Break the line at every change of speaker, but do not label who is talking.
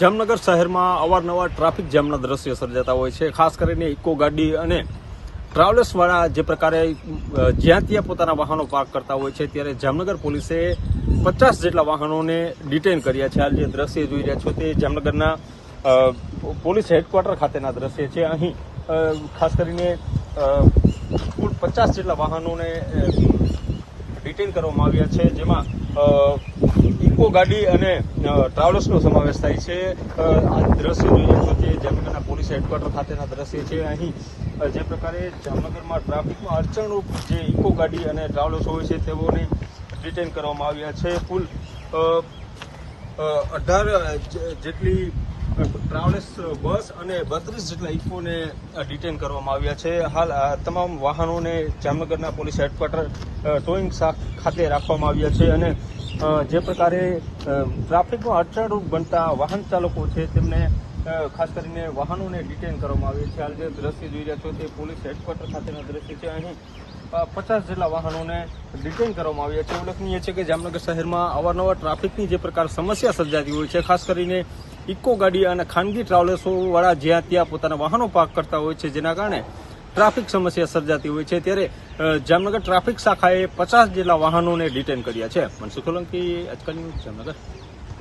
જામનગર શહેરમાં અવારનવાર ટ્રાફિક જામના દ્રશ્યો સર્જાતા હોય છે. ખાસ કરીને ઇકો ગાડી અને ટ્રાવેલર્સવાળા જે પ્રકારે જ્યાં ત્યાં પોતાના વાહનો પાર્ક કરતા હોય છે, ત્યારે જામનગર પોલીસે પચાસ જેટલા વાહનોને ડિટેન કર્યા છે. હાલ જે દ્રશ્ય જોઈ રહ્યા છો તે જામનગરના પોલીસ હેડક્વાર્ટર ખાતેના દ્રશ્ય છે. અહીં ખાસ કરીને કુલ પચાસ જેટલા વાહનોને ડિટેન કરવામાં આવ્યા છે, જેમાં ઇકો ગાડી અને ટ્રાવેલર્સનો સમાવેશ થાય છે. આ દ્રશ્ય જોઈએ તો જે જામનગરના પોલીસ હેડક્વાર્ટર ખાતેના દ્રશ્ય છે. અહીં જે પ્રકારે જામનગરમાં ટ્રાફિકમાં અડચણરૂપ જે ઇકો ગાડી અને ટ્રાવેલર્સ હોય છે, તેઓને ડિટેન કરવામાં આવ્યા છે. કુલ અઢાર જેટલી ટ્રાવેલ્સ બસ અને બત્રીસ જેટલા ઇકોને ડિટેન કરવામાં આવ્યા છે. હાલ, આ તમામ વાહનોને જામનગરના પોલીસ હેડક્વાર્ટર ટોઈંગ ખાતે રાખવામાં આવ્યા છે અને જે પ્રકારે ટ્રાફિકમાં અડચણરૂપ બનતા વાહન ચાલકો છે, તેમને ખાસ કરીને વાહનોને ડિટેન કરવામાં આવ્યા છે. હાલ જે દ્રશ્ય જોઈ રહ્યા છો તે પોલીસ હેડક્વાર્ટર ખાતેના દ્રશ્ય છે. અહીં પચાસ જેટલા વાહનોને ડિટેન કરવામાં આવ્યા છે. ઉલ્લેખનીય છે કે જામનગર શહેરમાં અવારનવાર ટ્રાફિકની જે પ્રકાર સમસ્યા સર્જાતી હોય છે, ખાસ કરીને ઇકો ગાડી અને ખાનગી ટ્રાવેલર્સોવાળા જ્યાં ત્યાં પોતાના વાહનો પાર્ક કરતા હોય છે, જેના કારણે ટ્રાફિક સમસ્યા સર્જાતી હોય છે ત્યારે જામનગર ટ્રાફિક શાખાએ પચાસ જેટલા વાહનોને ડિટેન કર્યા છે. મનસુખ સોલંકી, આજકાલ ન્યૂઝ જામનગર.